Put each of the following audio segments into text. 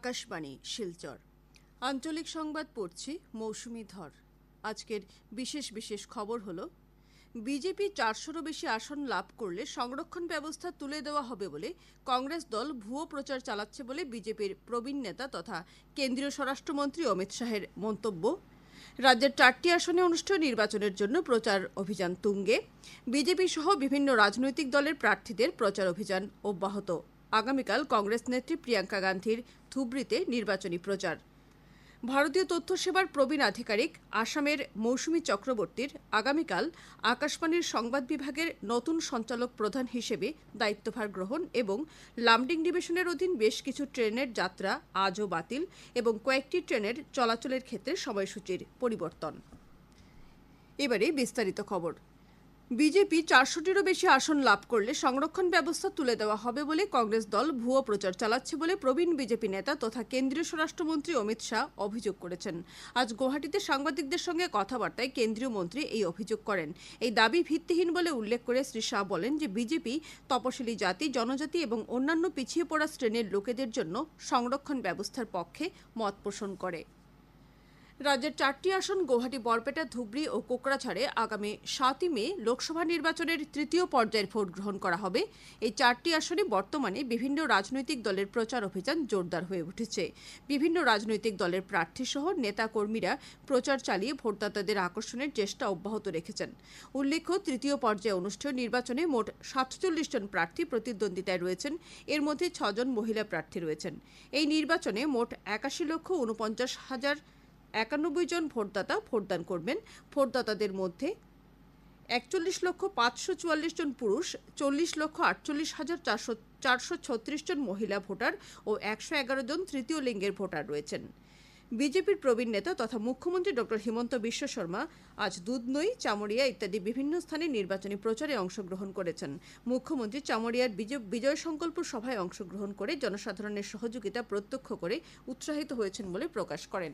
আকাশবাণী, শিলচর। আঞ্চলিক সংবাদ পড়ছি মৌসুমি ধর। আজকের বিশেষ বিশেষ খবর হলো, বিজেপি চারশোরও বেশি আসন লাভ করলে সংরক্ষণ ব্যবস্থা তুলে দেওয়া হবে বলে কংগ্রেস দল ভুয়ো প্রচার চালাচ্ছে বলে বিজেপির প্রবীণ নেতা তথা কেন্দ্রীয় স্বরাষ্ট্রমন্ত্রী অমিত শাহের মন্তব্য। রাজ্যের চারটি আসনে অনুষ্ঠেয় নির্বাচনের জন্য প্রচার অভিযান তুঙ্গে। বিজেপি সহ বিভিন্ন রাজনৈতিক দলের প্রার্থীদের প্রচার অভিযান অব্যাহত। আগামীকাল কংগ্রেস নেত্রী প্রিয়াঙ্কা গান্ধীর ধুবড়িতে নির্বাচনী প্রচার। ভারতীয় তথ্য সেবার প্রবীণ আধিকারিক আসামের মৌসুমী চক্রবর্তীর আগামীকাল আকাশবাণীর সংবাদ বিভাগের নতুন সঞ্চালক প্রধান হিসেবে দায়িত্বভার গ্রহণ এবং লামডিং ডিভিশনের অধীন বেশ কিছু ট্রেনের যাত্রা আজও বাতিল এবং কয়েকটি ট্রেনের চলাচলের ক্ষেত্রে সময়সূচির পরিবর্তন। এবারে বিস্তারিত খবর। বিজেপি চারশোটিরও বেশি আসন লাভ করলে সংরক্ষণ ব্যবস্থা তুলে দেওয়া হবে বলে কংগ্রেস দল ভুয়ো প্রচার চালাচ্ছে বলে প্রবীণ বিজেপি নেতা তথা কেন্দ্রীয় স্বরাষ্ট্রমন্ত্রী অমিত শাহ অভিযোগ করেছেন। আজ গুয়াহাটিতে সাংবাদিকদের সঙ্গে কথাবার্তায় কেন্দ্রীয় মন্ত্রী এই অভিযোগ করেন। এই দাবি ভিত্তিহীন বলে উল্লেখ করে শ্রী শাহ বলেন যে বিজেপি তপশিলি জাতি, জনজাতি এবং অন্যান্য পিছিয়ে পড়া শ্রেণির লোকেদের জন্য সংরক্ষণ ব্যবস্থার পক্ষে মত পোষণ করে। রাজ্যের চারটি আসন গৌহাটি, বরপেটা, ধুবড়ি ও কোকড়াঝাড়ে আগামী সাতই মে লোকসভা নির্বাচনের তৃতীয় পর্যায়ের ভোট গ্রহণ করা হবে। এই চারটি আসনে বর্তমানে বিভিন্ন রাজনৈতিক দলের প্রচার অভিযান জোরদার হয়ে উঠেছে। বিভিন্ন রাজনৈতিক দলের প্রার্থী সহ নেতাকর্মীরা প্রচার চালিয়ে ভোটদাতাদের আকর্ষণের চেষ্টা অব্যাহত রেখেছেন। উল্লেখ্য, তৃতীয় পর্যায়ে অনুষ্ঠেয় নির্বাচনে মোট সাতচল্লিশ জন প্রার্থী প্রতিদ্বন্দ্বিতায় রয়েছেন। এর মধ্যে ছজন মহিলা প্রার্থী রয়েছেন। এই নির্বাচনে মোট একাশি লক্ষ উনপঞ্চাশ হাজার একানব্বই জন ভোটদাতা ভোটদান করবেন। ভোটদাতাদের মধ্যে একচল্লিশ লক্ষ পাঁচশো চুয়াল্লিশ জন পুরুষ, চল্লিশ লক্ষ আটচল্লিশ হাজার চারশো চারশো ছত্রিশ জন মহিলা ভোটার ও একশো এগারো জন তৃতীয় লিঙ্গের ভোটার রয়েছেন। বিজেপির প্রবীণ নেতা তথা মুখ্যমন্ত্রী ডক্টর হিমন্ত বিশ্ব শর্মা আজ দুধনই চামড়িয়া ইত্যাদি বিভিন্ন স্থানে নির্বাচনী প্রচারে অংশগ্রহণ করেছেন। মুখ্যমন্ত্রী চামড়িয়ার বিজয় বিজয় সংকল্প সভায় অংশগ্রহণ করে জনসাধারণের সহযোগিতা প্রত্যক্ষ করে উৎসাহিত হয়েছেন বলে প্রকাশ করেন।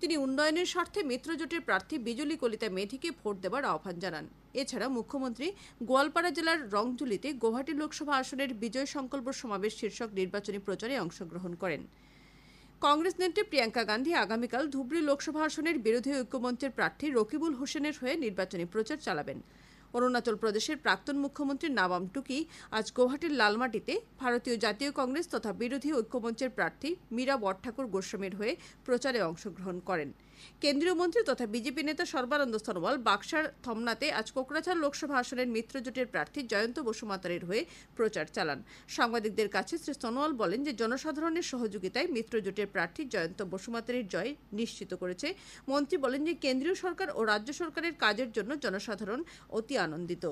তিনি উন্নয়নের স্বার্থে মিত্রজোটের প্রার্থী বিজলি কলিতা মেধিকে ভোট দেবার আহ্বান জানান। এছাড়া মুখ্যমন্ত্রী গোয়ালপাড়া জেলার রংজুলিতে গৌহাটি লোকসভা আসনের বিজয় সংকল্প সমাবেশ শীর্ষক নির্বাচনী প্রচারে অংশগ্রহণ করেন। কংগ্রেস নেত্রী প্রিয়াঙ্কা গান্ধী আগামীকাল ধুবড়ী লোকসভা আসনের বিরোধী ঐক্যমঞ্চের প্রার্থী রকিবুল হোসেনের হয়ে নির্বাচনী প্রচার চালাবেন। অরুণাচল প্রদেশের প্রাক্তন মুখ্যমন্ত্রী নাবাম টুকি আজ গৌহাটির লালমাটিতে ভারতীয় জাতীয় কংগ্রেস তথা বিরোধী ঐক্যমঞ্চের প্রার্থী মীরা বরঠাকুর গোস্বামীর হয়ে প্রচারে অংশগ্রহণ করেন। কেন্দ্রীয় মন্ত্রী তথা বিজেপি নেতা সর্বানন্দ সনোয়াল বাক্সার থমনাতে আজ কোকরাঝাড় লোকসভা আসনের মিত্রজোটের প্রার্থী জয়ন্ত বসুমাতারের হয়ে প্রচার চালান। সাংবাদিকদের কাছে শ্রী সনোয়াল বলেন যে, জনসাধারণের সহযোগিতায় মিত্রজোটের প্রার্থী জয়ন্ত বসুমাতারের জয় নিশ্চিত করেছে। মন্ত্রী বলেন যে, কেন্দ্রীয় সরকার ও রাজ্য সরকারের কাজের জন্য জনসাধারণ অতি আনন্দিত।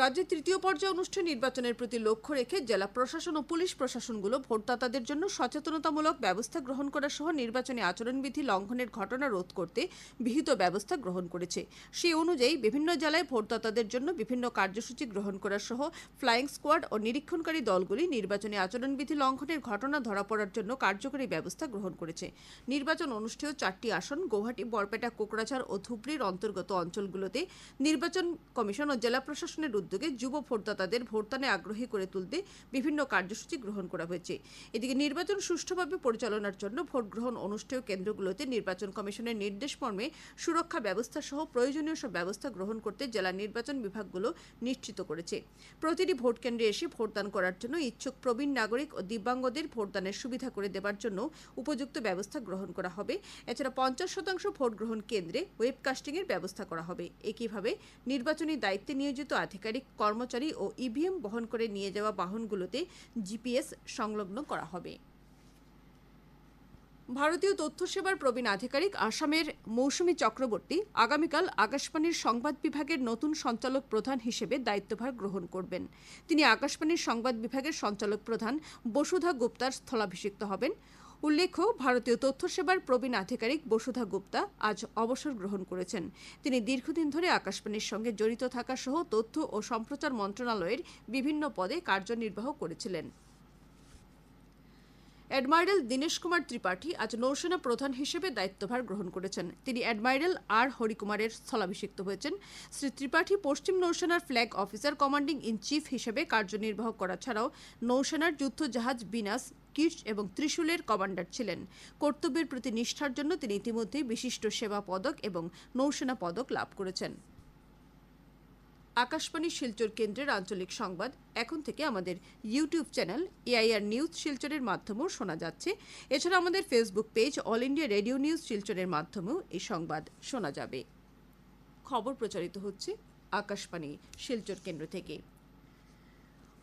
রাজ্যে তৃতীয় পর্যায়ে অনুষ্ঠান নির্বাচনের প্রতি লক্ষ্য রেখে জেলা প্রশাসন ও পুলিশ প্রশাসনগুলো ভোটদাতাদের জন্য সচেতনতামূলক ব্যবস্থা গ্রহণ করা সহ নির্বাচনী আচরণবিধি লঙ্ঘনের ঘটনা রোধ করতে বিহিত ব্যবস্থা গ্রহণ করেছে। সেই অনুযায়ী বিভিন্ন জেলায় ভোটদাতাদের জন্য বিভিন্ন কার্যসূচি গ্রহণ করা সহ ফ্লাইং স্কোয়াড ও নিরীক্ষণকারী দলগুলি নির্বাচনী আচরণবিধি লঙ্ঘনের ঘটনা ধরা পড়ার জন্য কার্যকরী ব্যবস্থা গ্রহণ করেছে। নির্বাচন অনুষ্ঠেয় চারটি আসন গৌহাটি, বরপেটা, কোকরাঝাড় ও ধুবড়ির অন্তর্গত অঞ্চলগুলোতে নির্বাচন কমিশন ও জেলা প্রশাসনের উদ্যোগে যুব ভোটদাতাদের ভোটদানে আগ্রহী করে তুলতে বিভিন্ন কার্যসূচি গ্রহণ করা হয়েছে। এদিকে নির্বাচন সুষ্ঠুভাবে পরিচালনার জন্য ভোট গ্রহণ অনুষ্ঠেয় কেন্দ্রগুলোতে নির্বাচন কমিশনের নির্দেশ মর্মে সুরক্ষা ব্যবস্থা সহ প্রয়োজনীয় সব ব্যবস্থা গ্রহণ করতে জেলা নির্বাচন বিভাগগুলো নিশ্চিত করেছে। প্রতিটি ভোট কেন্দ্রে এসে ভোটদান করার জন্য ইচ্ছুক প্রবীণ নাগরিক ও দিব্যাঙ্গদের ভোটদানের সুবিধা করে দেওয়ার জন্য উপযুক্ত ব্যবস্থা গ্রহণ করা হবে। এছাড়া পঞ্চাশ শতাংশ ভোট গ্রহণ কেন্দ্রে ওয়েবকাস্টিংয়ের ব্যবস্থা করা হবে। একইভাবে নির্বাচনী দায়িত্বে নিয়োজিত আধিকারিক কর্মচারী ও ইভিএম বহন করে নিয়ে যাওয়া বাহনগুলোতে জিপিএস সংলগ্ন করা হবে। ভারতীয় তথ্য সেবার প্রবীণ আধিকারিক আসামের মৌসুমী চক্রবর্তী আগামীকাল আকাশবাণীর সংবাদ বিভাগের নতুন সঞ্চালক প্রধান হিসেবে দায়িত্বভার গ্রহণ করবেন। তিনি আকাশবাণীর সংবাদ বিভাগের সঞ্চালক প্রধান বসুধা গুপ্তার স্থলাভিষিক্ত হবেন। উল্লেখ্য, ভারতীয় তথ্য সেবার প্রবীণ আধিকারিক বসুধা গুপ্তা আজ অবসর গ্রহণ করেছেন। তিনি দীর্ঘদিন ধরে আকাশবাণীর সঙ্গে জড়িত থাকা সহ তথ্য ও সম্প্রচার মন্ত্রণালয়ের বিভিন্ন পদে কার্যনির্বাহ করেছিলেন। অ্যাডমাইরাল দীনেশ কুমার ত্রিপাঠী আজ নৌসেনা প্রধান হিসেবে দায়িত্বভার গ্রহণ করেছেন। তিনি অ্যাডমাইরাল আর হরিকুমারের স্থলাভিষিক্ত হয়েছেন। শ্রী ত্রিপাঠী পশ্চিম নৌসেনার flag officer commanding in chief হিসেবে কার্যনির্বাহ করা ছাড়াও নৌসেনার যুদ্ধ জাহাজ বিনাস কিটস এবং ত্রিশূলের কমান্ডার ছিলেন। কর্তব্যের প্রতি নিষ্ঠার জন্য তিনি ইতিমধ্যেই বিশিষ্ট সেবা পদক এবং নৌসেনা পদক লাভ করেছেন। আকাশবাণী শিলচর কেন্দ্রের আঞ্চলিক সংবাদ। এখন থেকে আমাদের ইউটিউব চ্যানেল এআইআর নিউজ শিলচরের মাধ্যমেও শোনা যাচ্ছে। এছাড়া আমাদের Facebook page all India radio news শিলচরের মাধ্যমেও এই সংবাদ শোনা যাবে। খবর প্রচারিত হচ্ছে আকাশবাণী শিলচর কেন্দ্র থেকে।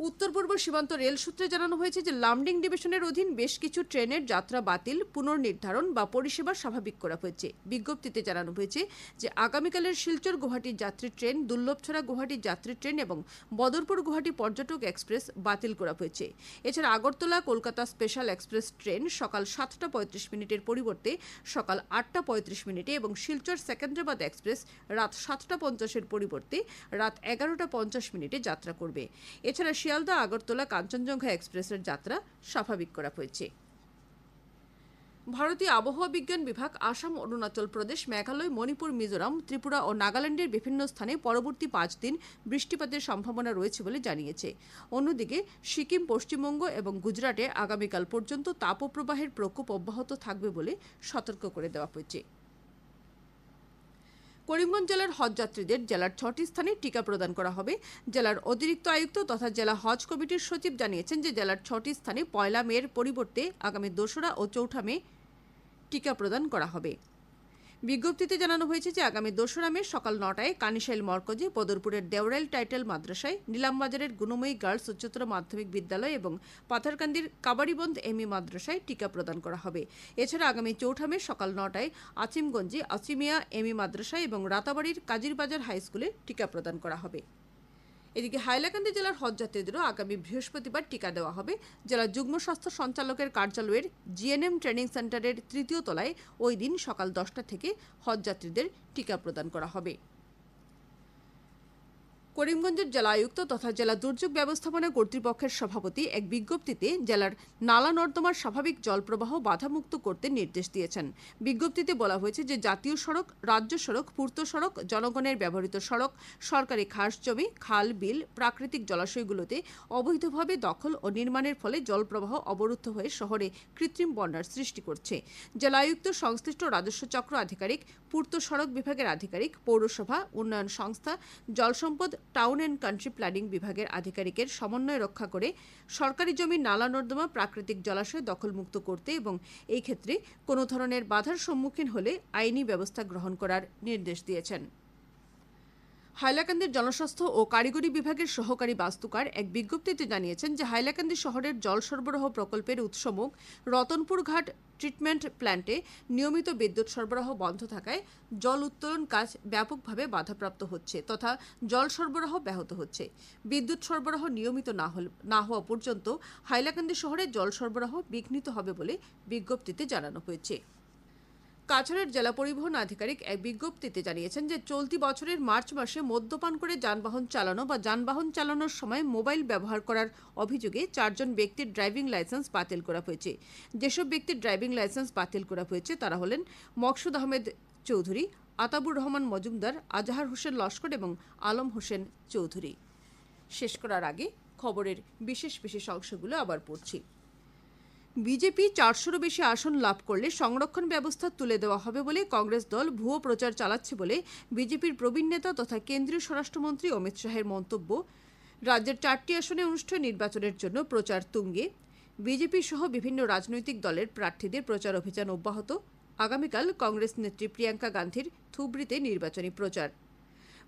উত্তর পূর্ব সীমান্ত রেল সূত্রে জানানো হয়েছে যে লামডিং ডিভিশনের অধীন বেশ কিছু ট্রেনের যাত্রা বাতিল, পুনর্নির্ধারণ বা পরিষেবা স্বাভাবিক করা হয়েছে। বিজ্ঞপ্তিতে জানানো হয়েছে যে আগামীকালের শিলচর গুয়াহাটি যাত্রী ট্রেন, দুর্লভছড়া গুয়াহাটি যাত্রী ট্রেন এবং বদরপুর গুয়াহাটি পর্যটক এক্সপ্রেস বাতিল করা হয়েছে। এছাড়া Agartala Kolkata special express train সকাল সাতটা পঁয়ত্রিশ মিনিটের পরিবর্তে সকাল আটটা পঁয়ত্রিশ মিনিটে এবং শিলচর সেকেন্দ্রাবাদ এক্সপ্রেস রাত সাতটা পঞ্চাশের পরিবর্তে রাত এগারোটা পঞ্চাশ মিনিটে যাত্রা করবে। এছাড়া শিয়ালদা, আগরতলা, কাঞ্চনজঙ্ঘা এক্সপ্রেসের যাত্রা স্বাভাবিক করা হয়েছে। ভারতীয় আবহাওয়া বিজ্ঞান বিভাগ, আসাম, অরুণাচল প্রদেশ, মেঘালয়, মণিপুর, মিজোরাম, ত্রিপুরা ও নাগাল্যান্ডের বিভিন্ন স্থানে পরবর্তী পাঁচ দিন বৃষ্টিপাতের সম্ভাবনা রয়েছে বলে জানিয়েছে। অন্যদিকে, সিকিম, পশ্চিমবঙ্গ এবং গুজরাটে আগামীকাল পর্যন্ত তাপপ্রবাহের প্রকোপ অব্যাহত থাকবে বলে সতর্ক করে দেওয়া হয়েছে। করিমগঞ্জ জেলার হজ যাত্রীদের জেলার ছটি স্থানে টিকা প্রদান করা হবে। জেলার অতিরিক্ত আয়ুক্ত তথা জেলা হজ কমিটির সচিব জানিয়েছেন যে জেলার ছটি স্থানে পয়লা মেয়ের পরিবর্তে আগামী দোসরা ও চৌঠা মে টিকা প্রদান করা হবে। বিজ্ঞপ্তিতে জানানো হয়েছে যে আগামী দোসরা মে সকাল নটায় কানিশাইল মরকজে বদরপুরের দেওরাইল টাইটেল মাদ্রাসায় নীলামবাজারের গুণময়ী গার্লস উচ্চতর মাধ্যমিক বিদ্যালয় এবং পাথারকান্দির কাবাডিবন্ধ এমই মাদ্রাসায় টিকা প্রদান করা হবে। এছাড়া আগামী চৌঠা মে সকাল নটায় আচিমগঞ্জে আচিমিয়া এমই মাদ্রাসায় এবং রাতাবাড়ির কাজিরবাজার হাই স্কুলে টিকা প্রদান করা হবে। এদিকে হাইলাকান্দি জেলার হজযাত্রীদেরও আগামী বৃহস্পতিবার টিকা দেওয়া হবে। জেলার যুগ্ম স্বাস্থ্য সঞ্চালকের কার্যালয়ের জিএনএম ট্রেনিং সেন্টারের তৃতীয় তলায় ওই দিন সকাল দশটা থেকে হজযাত্রীদের টিকা প্রদান করা হবে। করিমগঞ্জের জেলা আয়ুক্ত তথা জেলা দুর্যোগ ব্যবস্থাপনা কর্তৃপক্ষের সভাপতি এক বিজ্ঞপ্তিতে জেলার নালা নর্দমার স্বাভাবিক জলপ্রবাহ বাধামুক্ত করতে নির্দেশ দিয়েছেন। বিজ্ঞপ্তিতে বলা হয়েছে যে জাতীয় সড়ক, রাজ্য সড়ক, পূর্ত সড়ক, জনগণের ব্যবহৃত সড়ক, সরকারি খাস জমি, খাল, বিল, প্রাকৃতিক জলাশয়গুলোতে অবৈধভাবে দখল ও নির্মাণের ফলে জলপ্রবাহ অবরুদ্ধ হয়ে শহরে কৃত্রিম বন্যার সৃষ্টি করছে। জেলা আয়ুক্ত সংশ্লিষ্ট রাজস্ব চক্র আধিকারিক, পূর্ত সড়ক বিভাগের আধিকারিক, পৌরসভা, উন্নয়ন সংস্থা জলসম্পদ টাউন অ্যান্ড কান্ট্রি প্ল্যানিং বিভাগের আধিকারিকের সমন্বয় রক্ষা করে সরকারি জমি নালা নর্দমা প্রাকৃতিক জলাশয় দখলমুক্ত করতে এবং এই ক্ষেত্রে কোনো ধরনের বাধার সম্মুখীন হলে আইনি ব্যবস্থা গ্রহণ করার নির্দেশ দিয়েছেন। হাইলাকান্দির জনস্বাস্থ্য ও কারিগরি বিভাগের সহকারী বাস্তুকার এক বিজ্ঞপ্তিতে জানিয়েছেন যে হাইলাকান্দি শহরের জল সরবরাহ প্রকল্পের উৎসমুখ রতনপুর ঘাট ট্রিটমেন্ট প্ল্যান্টে নিয়মিত বিদ্যুৎ সরবরাহ বন্ধ থাকায় জল উত্তোলন কাজ ব্যাপকভাবে বাধাপ্রাপ্ত হচ্ছে তথা জল সরবরাহ ব্যাহত হচ্ছে। বিদ্যুৎ সরবরাহ নিয়মিত না না হওয়া পর্যন্ত হাইলাকান্দি শহরে জল সরবরাহ বিঘ্নিত হবে বলে বিজ্ঞপ্তিতে জানানো হয়েছে। কাছাড়ের জেলা পরিবহন আধিকারিক এক বিজ্ঞপ্তিতে জানিয়েছেন যে চলতি বছরের মার্চ মাসে মদ্যপান করে যানবাহন চালানো বা যানবাহন চালানোর সময় মোবাইল ব্যবহার করার অভিযোগে চারজন ব্যক্তির ড্রাইভিং লাইসেন্স বাতিল করা হয়েছে। যেসব ব্যক্তির ড্রাইভিং লাইসেন্স বাতিল করা হয়েছে তারা হলেন মকসুদ আহমেদ চৌধুরী, আতাবুর রহমান মজুমদার, আজাহার হোসেন লস্কর এবং আলম হোসেন চৌধুরী। শেষ করার আগে খবরের বিশেষ বিশেষ অংশগুলো আবার পড়ছি। বিজেপি চারশোরও বেশি আসন লাভ করলে সংরক্ষণ ব্যবস্থা তুলে দেওয়া হবে বলে কংগ্রেস দল ভুয়ো প্রচার চালাচ্ছে বলে বিজেপির প্রবীণ নেতা তথা কেন্দ্রীয় স্বরাষ্ট্রমন্ত্রী অমিত শাহের মন্তব্য। রাজ্যের চারটি আসনে অনুষ্ঠিত নির্বাচনের জন্য প্রচার তুঙ্গে। বিজেপি সহ বিভিন্ন রাজনৈতিক দলের প্রার্থীদের প্রচার অভিযান অব্যাহত। আগামীকাল কংগ্রেস নেত্রী প্রিয়াঙ্কা গান্ধীর থুবড়িতে নির্বাচনী প্রচার।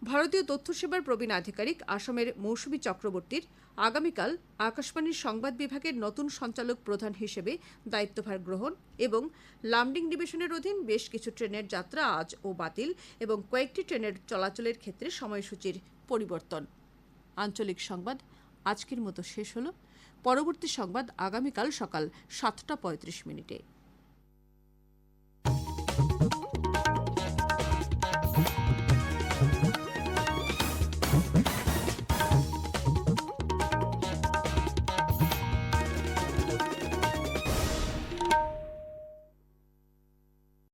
ভারতীয় তথ্য সেবার প্রবীণ আধিকারিক আসামের মৌসুমী চক্রবর্তীর আগামীকাল আকাশবাণীর সংবাদ বিভাগের নতুন সঞ্চালক প্রধান হিসেবে দায়িত্বভার গ্রহণ এবং লামডিং ডিভিশনের অধীন বেশ কিছু ট্রেনের যাত্রা আজ ও বাতিল এবং কয়েকটি ট্রেনের চলাচলের ক্ষেত্রে সময়সূচির পরিবর্তন। আঞ্চলিক সংবাদ, আজকের মতো শেষ হলো। পরবর্তী সংবাদ আগামীকাল সকাল সাতটা পঁয়ত্রিশ মিনিটে।